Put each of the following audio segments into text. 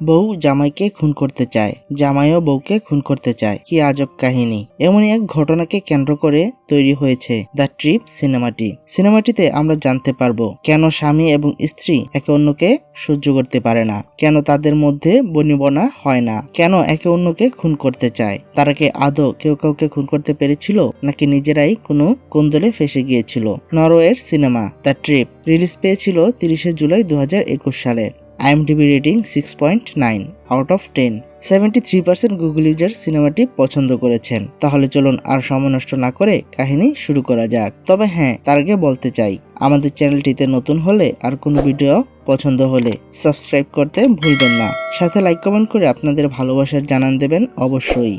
বউ জামাইকে খুন করতে চায়। জামাইও বউকে খুন করতে চায়। কি আজব কাহিনী। এমনই এক ঘটনাকে কেন্দ্র করে তৈরি হয়েছে দ্য ট্রিপ সিনেমাটি। সিনেমাটিতে আমরা জানতে পারব কেন স্বামী এবং স্ত্রী একে অন্যকে সহ্য করতে পারে না। কেন তাদের মধ্যে বনিবনা হয় না। কেন একে অন্যকে খুন করতে চায়। তারা কি আদৌ কেউ কাউকে খুন করতে পেরেছিল নাকি নিজেরাই কোনো কোন্দলে ফেসে গিয়েছিল? নরওয়ের সিনেমা দ্য ট্রিপ রিলিজ পেয়েছিল তিরিশে জুলাই দু হাজার একুশ সালে। IMDb rating six point nine out of ten seventy three percent Google user সিনেমাটি পছন্দ করেছেন। তাহলে চলুন আর সময় নষ্ট না করে কাহিনী শুরু করা যাক। তবে হ্যাঁ তার আগে বলতে চাই, আমাদের চ্যানেলটিতে নতুন হলে আর কোনো ভিডিও পছন্দ হলে সাবস্ক্রাইব করতে ভুলবেন না। সাথে লাইক কমেন্ট করে আপনাদের ভালোবাসার জানান দেবেন অবশ্যই।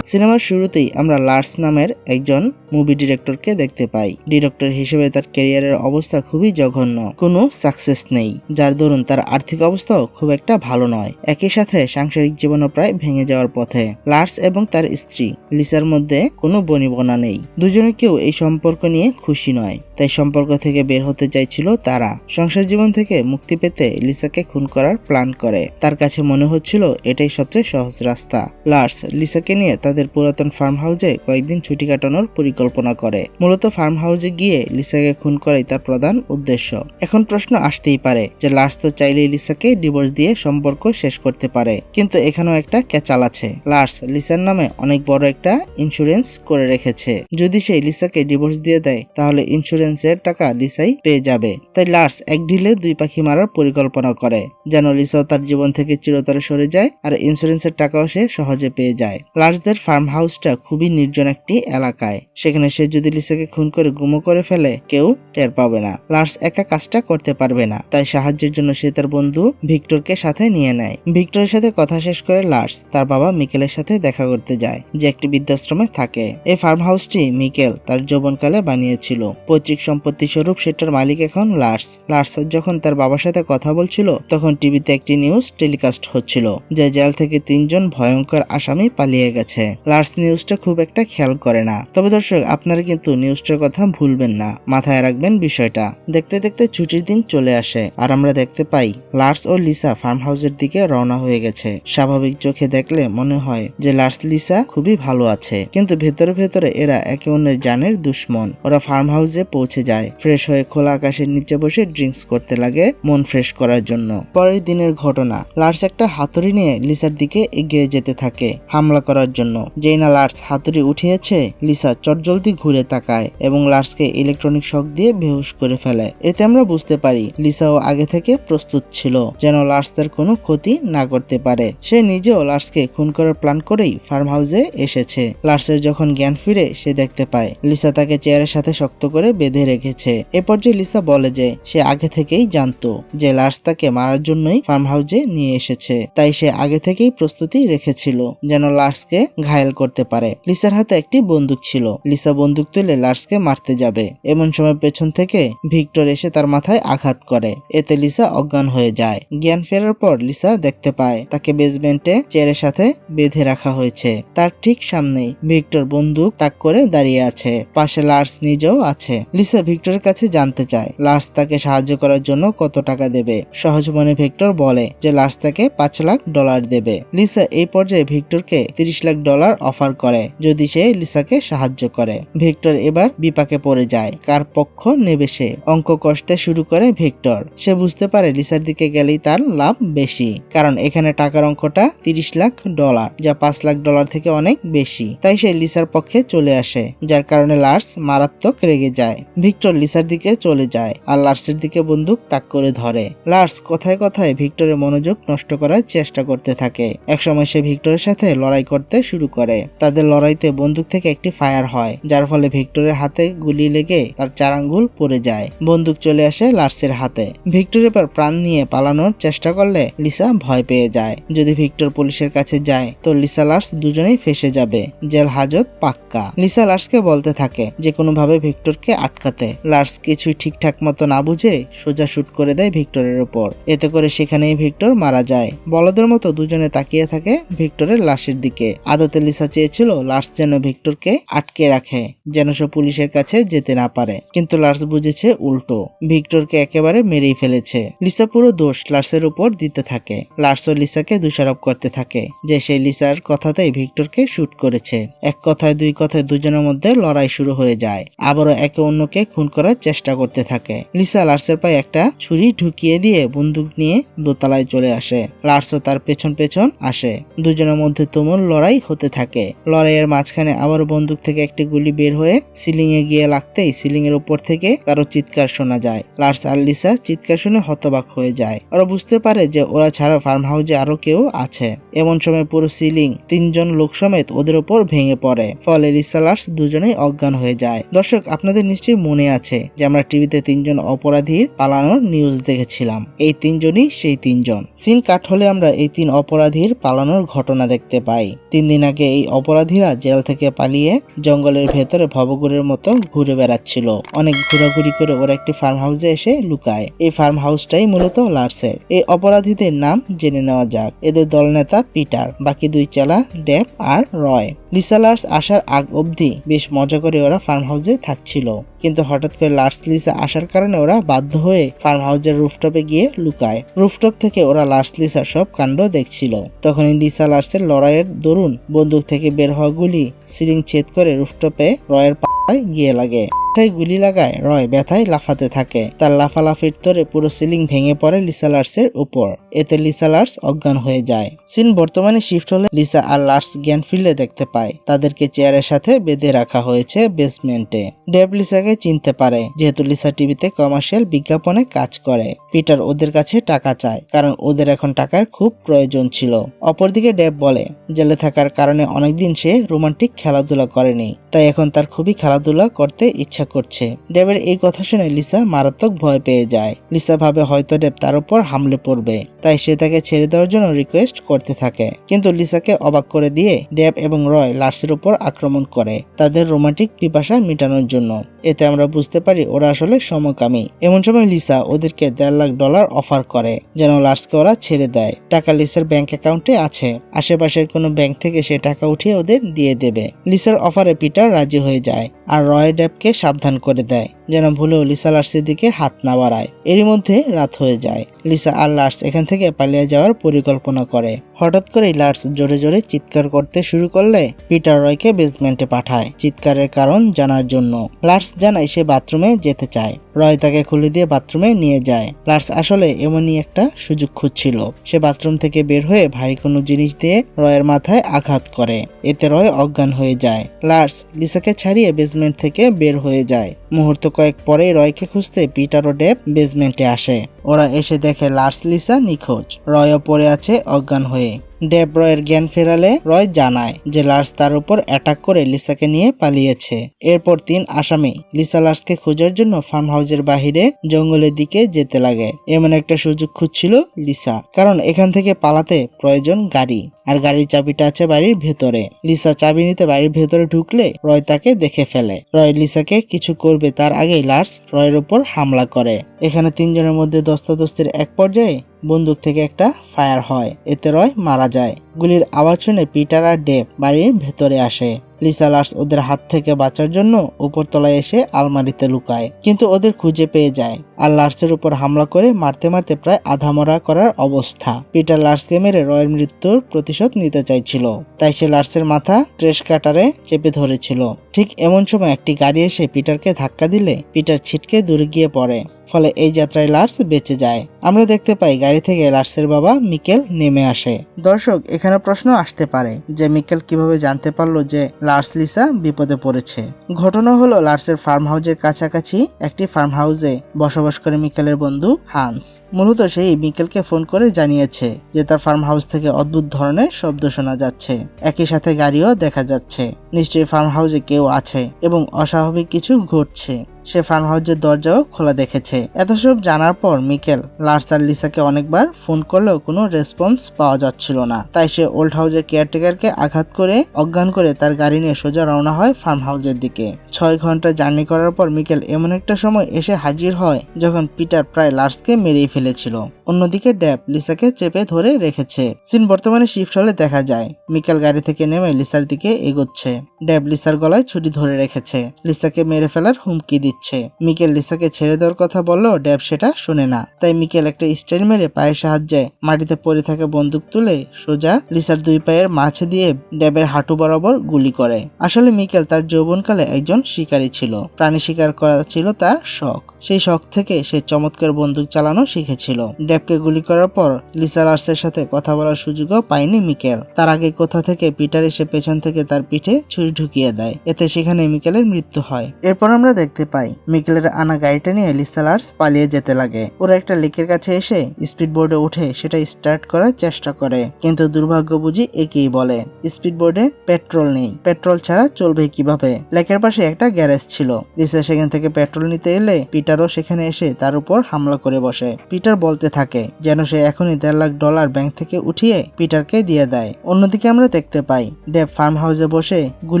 সিনেমার শুরুতেই আমরা লার্স নামের একজন মুভি ডিরেক্টরকে দেখতে পাই। ডিরেক্টর হিসেবে তার ক্যারিয়ারের অবস্থা খুবই জঘন্য। কোনো সাকসেস নেই। যার দরুন তার আর্থিক অবস্থাও খুব একটা ভালো নয়। একই সাথে সাংসারিক জীবনও প্রায় ভেঙে যাওয়ার পথে। লার্স এবং তার স্ত্রী লিসার মধ্যে কোনো বনিবনা নেই। দুজনে কেউ এই সম্পর্ক নিয়ে খুশি নয়। তাই সম্পর্ক থেকে বের হতে চাইছিল তারা। সংসার জীবন থেকে মুক্তি পেতে লিসাকে খুন করার প্ল্যান করে। তার কাছে মনে হচ্ছিল এটাই সবচেয়ে সহজ রাস্তা। লার্স লিসাকে নিয়ে তাদের পুরাতন ফার্ম হাউসে কয়েকদিন ছুটি কাটানোর পরিকল্পনা করে। মূলত ফার্ম হাউসে গিয়ে লিসাকে খুন করাই তার প্রধান উদ্দেশ্য। এখন প্রশ্ন আসতেই পারে যে লার্স তো চাইলেই লিসাকে ডিভোর্স দিয়ে সম্পর্ক শেষ করতে পারে। কিন্তু এখানেও একটা ক্যাচাল আছে। লার্স লিসার নামে অনেক বড় একটা ইন্স্যুরেন্স করে রেখেছে। যদি সে লিসাকে ডিভোর্স দিয়ে দেয়, তাহলে ইন্স্যুরেন্সের টাকা লিসাই পেয়ে যাবে। তাই লার্স এক ঢিলে দুই পাখি মারার পরিকল্পনা করে। যেন লিসাও তার জীবন থেকে চিরতরে সরে যায় আর ইন্স্যুরেন্সের টাকাও সে সহজে পেয়ে যায়। লার্সদের ফার্ম হাউসটা খুবই নির্জন একটি এলাকায়। সেখানে সে যদি লিসাকে খুন করে গুমো করে ফেলে, কেউ টের পাবে না। লার্স একা কাজটা করতে পারবে না, তাই সাহায্যের জন্য সে তার বন্ধু ভিক্টরকে সাথে নিয়ে নেয়। ভিক্টরের সাথে কথা শেষ করে লার্স তার বাবা মিকেলের সাথে দেখা করতে যায়, যে একটি বৃদ্ধাশ্রমে থাকে। এই ফার্ম হাউসটি মিকেল তার যৌবনকালে বানিয়েছিল। পৈতৃক সম্পত্তি স্বরূপ সেটার মালিক এখন লার্স। লার্স যখন তার বাবার সাথে কথা বলছিল, তখন টিভিতে একটি নিউজ টেলিকাস্ট হচ্ছিল, যে জেল থেকে তিনজন ভয়ঙ্কর আসামি পালিয়ে গেছে। লার্স নিউজটা খুব একটা খেয়াল করে না। তবে দর্শক, আপনারা কিন্তু নিউজটার কথা ভুলবেন না। মাথায় রাখবেন বিষয়টা। দেখতে দেখতে ছুটির দিন চলে আসে। আর আমরা দেখতে পাই লার্স ও লিসা ফার্ম হাউসের দিকে রওনা হয়ে গেছে। স্বাভাবিক চোখে দেখলে মনে হয় যে লার্স লিসা খুবই ভালো আছে। কিন্তু ভেতরে ভেতরে এরা একে অন্যের জানের দুশ্মন। ওরা ফার্ম হাউসে পৌঁছে যায়। ফ্রেশ হয়ে খোলা আকাশের নিচে বসে ড্রিঙ্কস করতে লাগে মন ফ্রেশ করার জন্য। পরের দিনের ঘটনা লার্স একটা হাতুড়ি নিয়ে লিসার দিকে এগিয়ে যেতে থাকে, হামলা করার জন্য। যেই না লার্স হাতুড়ি উঠিয়েছে, লিসা চটজলদি ঘুরে তাকায় এবং লার্সকে ইলেকট্রনিক শক দিয়ে বেহুশ করে ফেলে। এতে আমরা বুঝতে পারি, লিসাও আগে থেকে প্রস্তুত ছিল, যেন লার্সদের কোনো ক্ষতি না করতে পারে। সে নিজেও লার্সকে খুন করার প্ল্যান করেই ফার্ম হাউসে এসেছে। লার্সের যখন জ্ঞান ফিরে, সে দেখতে পায়, লিসা তাকে চেয়ারের সাথে শক্ত করে বেঁধে রেখেছে। এ পর্যায়ে লিসা বলে যে, সে আগে থেকেই জানতো যে লার্স তাকে মারার জন্যই ফার্ম হাউসে নিয়ে এসেছে, তাই সে আগে থেকেই প্রস্তুতি রেখেছিল, যেন লার্সকে ঘায়েল করতে পারে। লিসার হাতে একটি বন্দুক ছিল। লিসা বন্দুক তুলে লার্সকে মারতে যাবে। এমন সময় পেছন থেকে ভিক্টর এসে তার মাথায় আঘাত করে। এতে লিসা অজ্ঞান হয়ে যায়। জ্ঞান ফেরার পর লিসা দেখতে পায়, তাকে বেসমেন্টে চেয়ারের সাথে বেঁধে রাখা হয়েছে। তার ঠিক সামনেই ভিক্টর বন্দুক তাক করে দাঁড়িয়ে আছে। পাশে লার্স নিজেও আছে। লিসা ভিক্টরের কাছে জানতে চায়, লার্স তাকে সাহায্য করার জন্য কত টাকা দেবে? সহজ মনে ভিক্টর বলে যে, লার্স তাকে পাঁচ লাখ ডলার দেবে। লিসা এই পর্যায়ে ভিক্টরকে তিরিশ লাখ ডলার অফার করে, যদি সে লিসাকে সাহায্য করে। ভিক্টর এবার বিপাকে পড়ে যায়, কার পক্ষ নেবে সে? অঙ্ক কষতে শুরু করে ভিক্টর। সে বুঝতে পারে লিসার দিকে গেলেই তার লাভ বেশি, কারণ এখানে টাকার অঙ্কটা তিরিশ লাখ ডলার যা পাঁচ লাখ ডলার থেকে অনেক বেশি। তাই সে লিসার পক্ষে চলে আসে, যার কারণে লার্স মারাত্মক রেগে যায়। ভিক্টর লিসার দিকে চলে যায়, আর লার্সের দিকে বন্দুক তাক করে ধরে। লার্স কথায় কথায় ভিক্টরের মনোযোগ নষ্ট করার চেষ্টা করতে থাকে। একসময় সে ভিক্টরের সাথে লড়াই করতে শুরু করে। তাদের লড়াইতে বন্দুক থেকে একটি ফায়ার হয়, যার ফলে ভিক্টরের হাতে গুলি লেগে তার চার আঙ্গুল পড়ে যায়। বন্দুক চলে আসে লার্সের হাতে। ভিক্টর এবার প্রাণ নিয়ে পালানোর চেষ্টা করলে লিসা ভয় পেয়ে যায়। যদি ভিক্টর পুলিশের কাছে যায়, তো লিসা লার্স দুজনেই ফেসে যাবে। জেল হাজত পাক্কা। লিসা লার্সকে বলতে থাকে যে, কোনোভাবে ভিক্টরকে আটকাতে। লার্স কিছুই ঠিকঠাক মতো না বুঝে সোজা শুট করে দেয় ভিক্টরের উপর এতে করে সেখানেই ভিক্টর মারা যায়। বলদের মতো দুজনে তাকিয়ে থাকে ভিক্টরের লাশের দিকে। আদতে লিসা চেয়েছিল লার্স যেন ভিক্টরকে আটকে রাখে, যেন সে পুলিশের কাছে যেতে না পারে। কিন্তু লার্স বুঝেছে উল্টো। ভিক্টরকে একেবারে মেরেই ফেলেছে। লিসা পুরো দোষ লার্সের উপর দিতে থাকে। লার্স ও লিসাকে দোষারোপ করতে থাকে যে সেই লিসার কথাতেই ভিক্টরকে শুট করেছে। এক কথায়, দুই কথায় দুজনের মধ্যে লড়াই শুরু হয়ে যায়। আবারও একে অন্যকে খুন করার চেষ্টা করতে থাকে। লিসা লার্সের পায়ে একটা ছুরি ঢুকিয়ে দিয়ে বন্দুক নিয়ে দোতলায় চলে আসে। লার্সও তার পেছন পেছন আসে। দুজনের মধ্যে তুমুল লড়াই হতে থাকে। লড়াইয়ের মাঝখানে আবার বন্দুক থেকে একটি গুলি বের হয়ে সিলিং এ গিয়ে লাগতেই সিলিং এর উপর থেকে কারও চিৎকার শোনা যায়। লার্স আর লিসা চিৎকার শুনে হতবাক হয়ে যায়। ওরা বুঝতে পারে যে ওরা ছাড়া ফার্ম হাউসে আরও কেউ আছে। এমন সময় পুরো সিলিং, তিনজন লোক সমেত ওদের উপর ভেঙে পড়ে। ফলে লিসা, লার্স দুজনেই অজ্ঞান হয়ে যায়। দর্শক, আপনাদের নিশ্চয়ই মনে আছে যে আমরা টিভিতে তিনজন অপরাধীর পালানোর নিউজ দেখেছিলাম। এই তিনজনই সেই তিনজন। সিন কাট হলে আমরা এই তিন অপরাধীর পালানোর ঘটনা দেখতে পাই। তিন দিন আগে এই অপরাধীরা জেল থেকে পালিয়ে জঙ্গলের ভেতরে ভবগুরের মতো ঘুরে বেড়াচ্ছিল। অনেক ঘোরাঘুরি করে ওরা একটি ফার্ম হাউসে এসে লুকায়। এই ফার্ম হাউসটাই মূলত লার্সের। এই অপরাধীদের নাম জেনে নেওয়া যাক। এদের দলনেতা পিটার, বাকি দুই চেলা ডেপ আর রয়। লিসা লার্স আসার আগ অবধি বেশ মজা করে ওরা ফার্ম হাউসে থাকছিল। কিন্তু হঠাৎ করে লার্স লিসা আসার কারণে ওরা বাধ্য হয়ে ফার্ম হাউসের রুফটপে গিয়ে লুকায়। রুফটপ থেকে ওরা লার্স লিসার সব কাণ্ড দেখছিল। তখনই লিসা লার্সের লড়াইয়ের দরুন বন্দুক থেকে বের হওয়া গুলি সিলিং ছেদ করে রুফটপে রয়ের পায়ে গিয়ে লাগে। মাথায় গুলি লাগায়। রয় ব্যথায় লাফাতে থাকে। তার লাফালাফির তরে পুরো সিলিং ভেঙে পড়ে লিসা লার্সের উপর। এতে লিসা লার্স অজ্ঞান হয়ে যায়। সিন বর্তমানে শিফট হলে লিসা আর লার্স জ্ঞান ফিরলে দেখতে পায়। তাদেরকে চেয়ারের সাথে বেঁধে রাখা হয়েছে বেসমেন্টে ডেভ লিসাকে চিনতে পারে, যেহেতু লিসা টিভিতে কমার্শিয়াল বিজ্ঞাপনে কাজ করে। পিটার ওদের কাছে টাকা চায়, কারণ ওদের এখন টাকার খুব প্রয়োজন ছিল। অপরদিকে ডেভ বলে, জেলে থাকার কারণে অনেকদিন সে রোমান্টিক খেলাধুলা করেনি, তাই এখন তার খুবই খেলাধুলা করতে ইচ্ছা করছে। ডেবের এই কথা শুনে লিসা মারাত্মক ভয় পেয়ে যায়। লিসা ভাবে হয়তো ডেব তার উপর হামলে পড়বে, তাই সে তাকে ছেড়ে দেওয়ার জন্য রিকোয়েস্ট করতে থাকে। কিন্তু লিসাকে অবাক করে দিয়ে ডেব এবং রয় লার্সের উপর আক্রমণ করে তাদের রোমান্টিক পিপাসা মেটানোর জন্য। এতে আমরা বুঝতে পারি ওরা আসলে সমকামী। এমন সময় লিসা ওদেরকে দেড় লাখ ডলার অফার করে, যেন লার্সকে ওরা ছেড়ে দেয়। টাকা লিসার ব্যাংক অ্যাকাউন্টে আছে। আশেপাশের কোনো ব্যাংক থেকে সে টাকা উঠিয়ে ওদের দিয়ে দেবে। লিসার অফারে পিটার রাজি হয়ে যায়। আর রয় ডেবকে সাবধান করে দেয়। যেন ভুলেও লিসা লার্সের দিকে হাত না বাড়ায়। এরই মধ্যে রাত হয়ে যায়। লিসা আর লার্স এখান থেকে পালিয়ে যাওয়ার পরিকল্পনা করে। হঠাৎ করেই লার্স জোরে জোরে চিৎকার করতে শুরু করলে পিটার রয়কে বেসমেন্টে পাঠায়। চিৎকারের কারণ জানার জন্য। লার্স জানায় সে বাথরুমে যেতে চায়। রয় তাকে খুলে দিয়ে বাথরুমে নিয়ে যায়। লার্স আসলে এমনই একটা সুযোগ খুঁজছিল। সে বাথরুম থেকে বের হয়ে ভারী কোনো জিনিস দিয়ে রয়ের মাথায় আঘাত করে। এতে রয় অজ্ঞান হয়ে যায়। লার্স লিসাকে ছাড়িয়ে বেসমেন্ট থেকে বের হয়ে যায়। মুহূর্ত কয়েক পরেই রয়কে খুঁজতে পিটার ও ডেভ বেসমেন্টে আসে। ওরা এসে দেখে লার্স লিসা নিখোঁজ। রয়ও পড়ে আছে অজ্ঞান হয়ে। ডেব রয়ের জ্ঞান ফেরালে রয় জানায় যে লার্স তার উপর অ্যাটাক করে লিসাকে নিয়ে পালিয়েছে। এরপর তিন আসামি লিসা লার্সকে খোঁজার জন্য ফার্ম হাউসের বাহিরে জঙ্গলের দিকে যেতে লাগে। এমন একটা সুযোগ খুঁজছিল লিসা, কারণ এখান থেকে পালাতে প্রয়োজন গাড়ি, আর গাড়ির চাবিটা আছে বাড়ির ভেতরে। লিসা চাবি নিতে বাড়ির ভেতরে ঢুকলে রয় তাকে দেখে ফেলে। রয় লিসাকে কিছু করবে তার আগেই লার্স রয়ের উপর হামলা করে। এখানে তিনজনের মধ্যে দস্তাদস্তির এক পর্যায়ে বন্দুক থেকে একটা ফায়ার হয়। এতে রয় মারা যায়। গুলির আওয়াজ শুনে পিটার আর ডেভ বাড়ির ভেতরে আসে। লিসা লার্স ওদের হাত থেকে বাঁচার জন্য উপরতলায় এসে আলমারিতে লুকায়, কিন্তু ওদের খুঁজে পেয়ে যায়। আর লার্সের উপর হামলা করে মারতে মারতে প্রায় আধামরা করার অবস্থা। পিটার লার্সকে মেরে রয়ের মৃত্যুর প্রতিশোধ নিতে চাইছিল, তাই সে লার্সের মাথা ট্রেস কাটারে চেপে ধরেছিল। ঠিক এমন সময় একটি গাড়ি এসে পিটারকে ধাক্কা দিলে পিটার ছিটকে দূরে গিয়ে পড়ে। ফলে এই যাত্রায় লার্স বেঁচে যায়। আমরা দেখতে পাই গাড়ি থেকে লার্সের বাবা মিকেল নেমে আসে। দর্শক, এখানে প্রশ্ন আসতে পারে যে মিকেল কীভাবে জানতে পারল যে লার্স লিসা বিপদে পড়েছে। ঘটনা হলো, লার্সের ফার্ম হাউসের কাছাকাছি একটি ফার্ম হাউসে বসবাস করে মিকেলের বন্ধু হান্স। মূলত সেই মিকেলকে ফোন করে জানিয়েছে যে তার ফার্ম হাউস থেকে অদ্ভুত ধরনের শব্দ শোনা যাচ্ছে। একই সাথে গাড়িও দেখা যাচ্ছে। নিশ্চয়ই ফার্ম হাউসে কেউ আছে এবং অস্বাভাবিক কিছু ঘটছে। সে ফার্ম হাউসের দরজাও খোলা দেখেছে। এত সব জানার পর মিকেল, লার্স আর লিসাকে অনেকবার ফোন করলেও কোনো রেসপন্স পাওয়া যাচ্ছিল না। তাই সে ওল্ড হাউসের কেয়ারটেকারকে আঘাত করে, অজ্ঞান করে তার গাড়ি নিয়ে সোজা রওনা হয় ফার্ম হাউসের দিকে। ছয় ঘণ্টা জার্নি করার পর মিকেল এমন একটা সময় এসে হাজির হয়, যখন পিটার প্রায় লার্সকে মেরেই ফেলেছিল। অন্যদিকে ড্যাব লিসাকে চেপে ধরে রেখেছে। সিন বর্তমানে শিফট হলে দেখা যায়, মিকেল গাড়ি থেকে নেমে লিসার দিকে এগোচ্ছে। ড্যাব লিসার গলায় ছুরি ধরে রেখেছে। লিসাকে মেরে ফেলার হুমকি দিচ্ছে। মিকেল লিসাকে ছেড়ে দেওয়ার কথা বললেও ড্যাব সেটা শুনে না। তাই মিকেল একটা স্টাইল মেরে পায়ের সাহায্যে মাটিতে পড়ে থাকা বন্দুক তুলে সোজা লিসার দুই পায়ের মাছ দিয়ে ড্যাবের হাঁটু বরাবর গুলি করে। আসলে মিকেল তার যৌবনকালে একজন শিকারী ছিল। প্রাণী শিকার করা ছিল তার শখ। সেই শখ থেকে সে চমৎকার বন্দুক চালানো শিখেছিল। ড্যাবকে গুলি করার পর লিসা লার্সের সাথে কথা বলার সুযোগও পায়নি মিকেল। তার আগে কোথা থেকে পিটার এসে পেছন থেকে তার পিঠে ছুরি ঢুকিয়ে দেয়। এতে সেখানে মিকেলের মৃত্যু হয়। এরপর আমরা দেখতে পাই, মিকেলের আনা গাড়িটা নিয়ে লিসা লার্স পালিয়ে যেতে লাগে। ওরা একটা লেকের কাছে এসে স্পিড বোর্ডে উঠে সেটা স্টার্ট করার চেষ্টা করে। কিন্তু দুর্ভাগ্য বুঝি একেই বলে স্পিড বোর্ডে পেট্রোল নেই। পেট্রোল ছাড়া চলবে কীভাবে? লেকের পাশে একটা গ্যারেজ ছিল। লিসা সেখান থেকে পেট্রোল নিতে এলে পিটারও সেখানে এসে তার উপর হামলা করে বসে। পিটার বলতে থাকে, যেন সে এখনই দেড় লাখ ডলার ব্যাংক থেকে উঠিয়ে পিটারকে দিয়ে দেয়। অন্যদিকে আমরা দেখতে পাই, ডেভ ফার্ম হাউসে বসে গুলি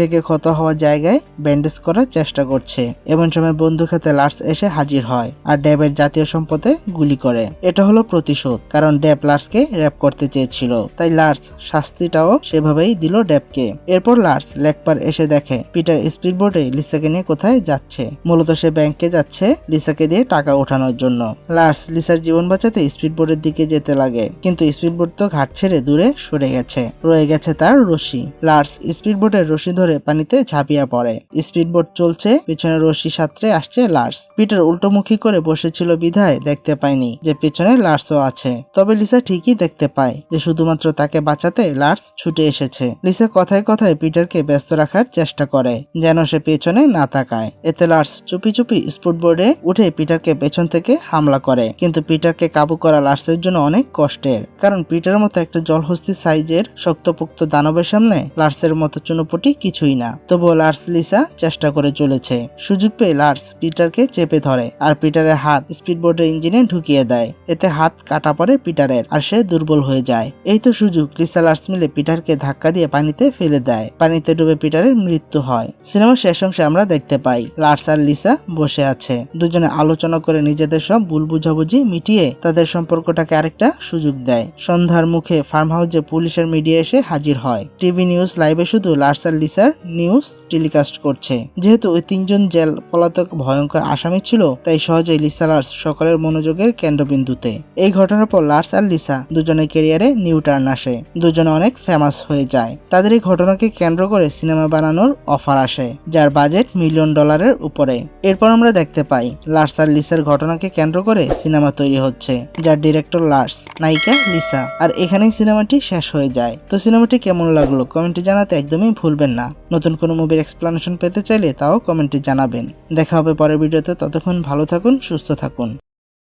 লেগে ক্ষত হওয়া জায়গায় ব্যান্ডেজ করার চেষ্টা করছে। এমন সময় বন্দুক হাতে লার্স এসে হাজির হয় আর ডেভের জাতীয় সম্পদে গুলি করে। এটা হলো প্রতিশোধ, কারণ ডেভ লার্সকে র্যাপ করতে চেয়েছিল। তাই লার্স শাস্তিটাও সেভাবেই দিল ডেভকে এরপর লার্স লেকপার এসে দেখে, পিটার স্পিডবোটে লিসাকে নিয়ে কোথায় যাচ্ছে? মূলত সে ব্যাংকে যাচ্ছে লিসাকে দিয়ে টাকা ওঠানোর জন্য। লার্স লিসার জীবন বাঁচাতে স্পিড স্পিডবোটের দিকে যেতে লাগে, কিন্তু স্পিডবোট তো ঘাট ছেড়ে দূরে সরে গেছে। রয়ে গেছে তার রশি। লার্স স্পিডবোটের রশি ধরে পানিতে ঝাঁপিয়ে পড়ে। স্পিড স্পিডবোট চলছে, পিছনে রশি সাঁতরে আসছে লার্স। পিটার উল্টোমুখী করে বসেছিল বিধায় দেখতে পায়নি যে পেছনে লার্সও আছে। তবে লিসা ঠিকই দেখতে পায় যে শুধুমাত্র তাকে বাঁচাতে লার্স ছুটে এসেছে। লিসা কথায় কথায় পিটারকে ব্যস্ত রাখার চেষ্টা করে, যেন সে পেছনে না তাকায়। এতে লার্স চুপি চুপি স্পুটবোর্ডে উঠে পিটারকে পেছন থেকে হামলা করে। কিন্তু পিটারকে কাবু করা লার্সের জন্য অনেক কষ্টের। কারণ পিটার মতো একটা জলহস্তি সাইজের শক্তপোক্ত দানবের সামনে লার্সের মতো চুনোপুটি কিছুই না। তবুও লার্স লিসা চেষ্টা করে চলেছে। সুযোগ পেয়ে লার্স পিটারকে চেপে ধরে আর পিটারের হাত স্পিডবোর্ডের ইঞ্জিনে ঢুকিয়ে দেয়। এতে হাত কাটা পড়ে পিটারের আর সে দুর্বল হয়ে যায়। এই তো সুযোগ লিসা লার্স মিলে পিটারকে ধাক্কা দিয়ে পানিতে ফেলে দেয়। পানিতে ডুবে পিটারের মৃত্যু হয়। সিনেমার শেষ অংশে আমরা দেখতে পাই, লার্স আর লিসা বসে আছে। দুজনে আলোচনা করে নিজেদের সব ভুল বুঝাবুঝি মিটিয়ে তাদের সম্পর্কটাকে আরেকটা সুযোগ দেয়। সন্ধ্যার মুখে ফার্ম হাউসে পুলিশের মিডিয়া এসে হাজির হয়। টিভি নিউজ লাইভে শুধু লার্স আর লিসার নিউজ টেলিকাস্ট করছে। যেহেতু ওই তিনজন জেল পলাতক ভয়ঙ্কর আসামি ছিল, তাই সহজেই লিসা লার্স সকলের মনোযোগের কেন্দ্রবিন্দুতে। এই ঘটনার পর লার্স আর লিসা দুজনের ক্যারিয়ারে নিউ টার্ন আসে। দুজনে অনেক ফেমাস হয়ে যায়। তাদের এই ঘটনাকে কেন্দ্র করে সিনেমা বানানোর অফার আসে, যার বাজেট মিলিয়ন ডলারের উপরে। এরপর আমরা দেখতে পাই, লার্স আর লিসার ঘটনাকে কেন্দ্র করে সিনেমা তৈরি হচ্ছে, যার ডিরেক্টর লার্স, নায়িকা লিসা। আর এখানেই সিনেমাটি শেষ হয়ে যায়। তো সিনেমাটি কেমন লাগল? কমেন্টে জানাতে একদমই ভুলবেন না। নতুন কোনো মুভির এক্সপ্লানেশন পেতে চাইলে তাও কমেন্টে জানাবেন। দেখা হবে পরের ভিডিওতে ততক্ষণ ভালো থাকুন, সুস্থ থাকুন।